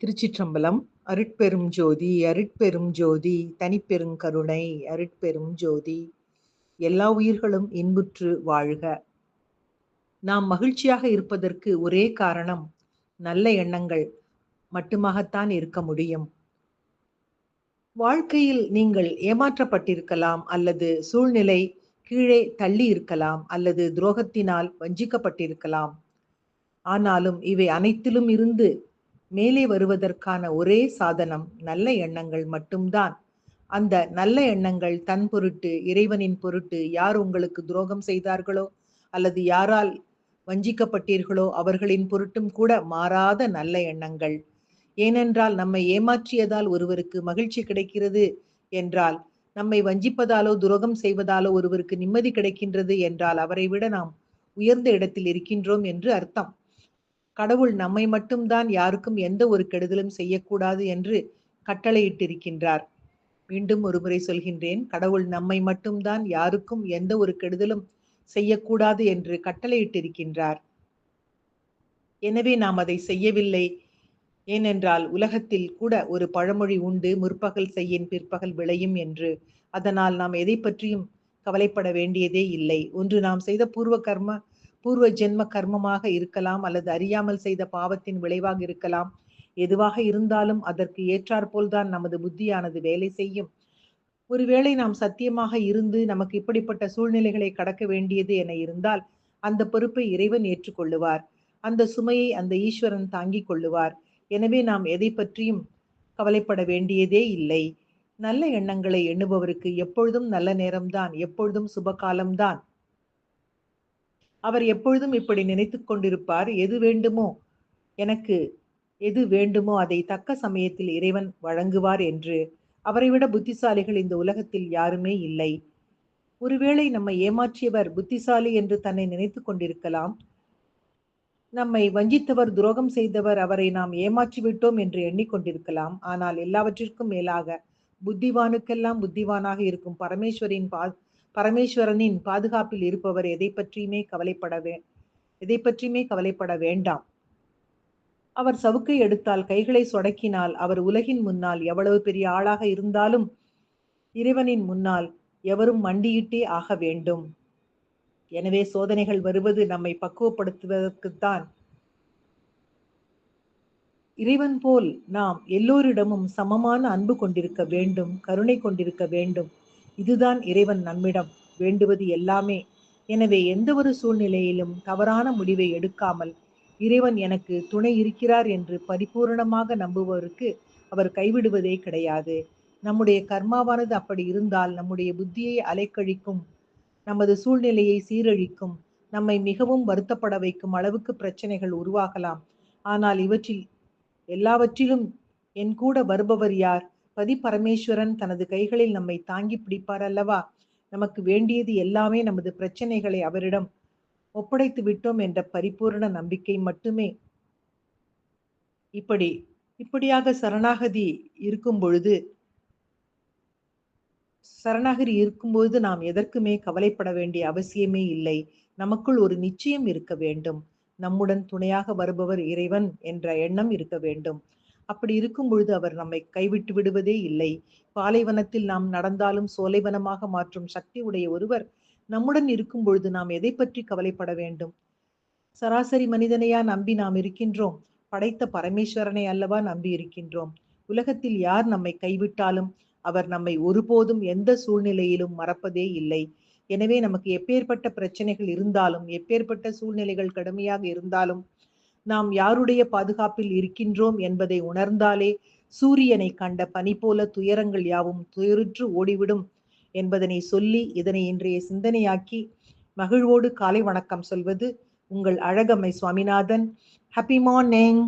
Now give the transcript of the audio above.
திருச்சிற்றம்பலம் அருட்பெரும் ஜோதி அருட்பெரும் ஜோதி தனிப்பெரும் கருணை அருட்பெரும் ஜோதி. எல்லா உயிர்களும் இன்புற்று வாழ்க. நாம் மகிழ்ச்சியாக இருப்பதற்கு ஒரே காரணம் நல்ல எண்ணங்கள் மட்டுமாகத்தான் இருக்க முடியும். வாழ்க்கையில் நீங்கள் ஏமாற்றப்பட்டிருக்கலாம் அல்லது சூழ்நிலை கீழே தள்ளி இருக்கலாம் அல்லது துரோகத்தினால் வஞ்சிக்கப்பட்டிருக்கலாம். ஆனாலும் இவை அனைத்திலும் இருந்து மேலே வருவதற்கான ஒரே சாதனம் நல்ல எண்ணங்கள் மட்டும்தான். அந்த நல்ல எண்ணங்கள் தன் பொருட்டு இறைவனின் பொருட்டு யார் உங்களுக்கு துரோகம் செய்தார்களோ அல்லது யாரால் வஞ்சிக்கப்பட்டீர்களோ அவர்களின் பொருட்டும் கூட மாறாத நல்ல எண்ணங்கள். ஏனென்றால் நம்மை ஏமாற்றியதால் ஒருவருக்கு மகிழ்ச்சி கிடைக்கிறது என்றால் நம்மை வஞ்சிப்பதாலோ துரோகம் செய்வதாலோ ஒருவருக்கு நிம்மதி கிடைக்கின்றது என்றால் அவரை விட நாம் உயர்ந்த இடத்தில் இருக்கின்றோம் என்று அர்த்தம். கடவுள் நம்மை மட்டும்தான் யாருக்கும் எந்த ஒரு கெடுதலும் செய்யக்கூடாது என்று கட்டளையிட்டிருக்கின்றார். மீண்டும் ஒருமுறை சொல்கின்றேன் கடவுள் நம்மை மட்டும்தான் யாருக்கும் எந்த ஒரு கெடுதலும் செய்யக்கூடாது என்று கட்டளையிட்டிருக்கின்றார். எனவே நாம் அதை செய்யவில்லை. ஏனென்றால் உலகத்தில் கூட ஒரு பழமொழி உண்டு முற்பகல் செய்யின் பிற்பகல் விளையும் என்று. அதனால் நாம் எதை பற்றியும் கவலைப்பட வேண்டியதே இல்லை. ஒன்று நாம் செய்த பூர்வ கர்ம பூர்வ ஜென்ம கர்மமாக இருக்கலாம் அல்லது அறியாமல் செய்த பாவத்தின் விளைவாக இருக்கலாம். எதுவாக இருந்தாலும் அதற்கு ஏற்றாற்போல்தான் நமது புத்தியானது வேலை செய்யும். ஒருவேளை நாம் சத்தியமாக இருந்து நமக்கு இப்படிப்பட்ட சூழ்நிலைகளை கடக்க வேண்டியது என இருந்தால் அந்த பொறுப்பை இறைவன் ஏற்றுக்கொள்ளுவார். அந்த சுமையை அந்த ஈஸ்வரன் தாங்கிக் கொள்ளுவார். எனவே நாம் எதை பற்றியும் கவலைப்பட வேண்டியதே இல்லை. நல்ல எண்ணங்களை எண்ணுபவருக்கு எப்பொழுதும் நல்ல நேரம்தான் எப்பொழுதும் சுபகாலம்தான். அவர் எப்பொழுதும் இப்படி நினைத்து கொண்டிருப்பார். எது வேண்டுமோ எனக்கு எது வேண்டுமோ அதை தக்க சமயத்தில் இறைவன் வழங்குவார் என்று. அவரை விட புத்திசாலிகள் இந்த உலகத்தில் யாருமே இல்லை. ஒருவேளை நம்மை ஏமாற்றியவர் புத்திசாலி என்று தன்னை நினைத்து கொண்டிருக்கலாம். நம்மை வஞ்சித்தவர் துரோகம் செய்தவர் அவரை நாம் ஏமாற்றி விட்டோம் என்று எண்ணிக்கொண்டிருக்கலாம். ஆனால் எல்லாவற்றிற்கும் மேலாக புத்திவானுக்கெல்லாம் புத்திவானாக இருக்கும் பரமேஸ்வரின் பா பரமேஸ்வரனின் பாதுகாப்பில் இருப்பவர் எதை பற்றியுமே கவலைப்பட வே எதை பற்றியுமே கவலைப்பட வேண்டாம். அவர் சவுக்கை எடுத்தால் கைகளை சொடக்கினால் அவர் உலகின் முன்னால் எவ்வளவு பெரிய ஆளாக இருந்தாலும் இறைவனின் முன்னால் எவரும் மண்டியிட்டே ஆக வேண்டும். எனவே சோதனைகள் வருவது நம்மை பக்குவப்படுத்துவதற்குத்தான். இறைவன் போல் நாம் எல்லோரிடமும் சமமான அன்பு கொண்டிருக்க வேண்டும் கருணை கொண்டிருக்க வேண்டும். இதுதான் இறைவன் நம்மிடம் வேண்டுவது எல்லாமே. எனவே எந்த ஒரு சூழ்நிலையிலும் தவறான முடிவை எடுக்காமல் இறைவன் எனக்கு துணை இருக்கிறார் என்று பரிபூரணமாக நம்புபவருக்கு அவர் கைவிடுவதே கிடையாது. நம்முடைய கர்மாவானது அப்படி இருந்தால் நம்முடைய புத்தியை அலைக்கழிக்கும் நமது சூழ்நிலையை சீரழிக்கும் நம்மை மிகவும் வருத்தப்பட வைக்கும் அளவுக்கு பிரச்சனைகள் உருவாகலாம். ஆனால் இவற்றில் எல்லாவற்றிலும் என் கூட வருபவர் யார்? பதி பரமேஸ்வரன் தனது கைகளில் நம்மை தாங்கி பிடிப்பார் அல்லவா? நமக்கு வேண்டியது எல்லாமே நமது பிரச்சனைகளை அவரிடம் ஒப்படைத்து விட்டோம் என்ற பரிபூர்ண நம்பிக்கை மட்டுமே. இப்படி இப்படியாக சரணாகதி இருக்கும் பொழுது சரணாகதி இருக்கும்போது நாம் எதற்குமே கவலைப்பட வேண்டிய அவசியமே இல்லை. நமக்குள் ஒரு நிச்சயம் இருக்க வேண்டும். நம்முடன் துணையாக வருபவர் இறைவன் என்ற எண்ணம் இருக்க வேண்டும். அப்படி இருக்கும் பொழுது அவர் நம்மை கைவிட்டு விடுவதே இல்லை. பாலைவனத்தில் நாம் நடந்தாலும் சோலைவனமாக மாற்றும் சக்தி உடைய ஒருவர் நம்முடன் இருக்கும் பொழுது நாம் எதை பற்றி கவலைப்பட வேண்டும்? சராசரி மனிதனையா நம்பி நாம் இருக்கின்றோம்? படைத்த பரமேஸ்வரனை அல்லவா நம்பி இருக்கின்றோம்? உலகத்தில் யார் நம்மை கைவிட்டாலும் அவர் நம்மை ஒருபோதும் எந்த சூழ்நிலையிலும் மறப்பதே இல்லை. எனவே நமக்கு எப்பேற்பட்ட பிரச்சனைகள் இருந்தாலும் எப்பேற்பட்ட சூழ்நிலைகள் கடுமையாக இருந்தாலும் நாம் யாருடைய பாதுகாப்பில் இருக்கின்றோம் என்பதை உணர்ந்தாலே சூரியனை கண்ட பனி போல துயரங்கள் யாவும் துயருற்று ஓடிவிடும் என்பதனை சொல்லி இதனை இன்றைய சிந்தனையாக்கி மகிழ்வோடு காலை வணக்கம் சொல்வது உங்கள் அழகம்மை சுவாமிநாதன். Happy morning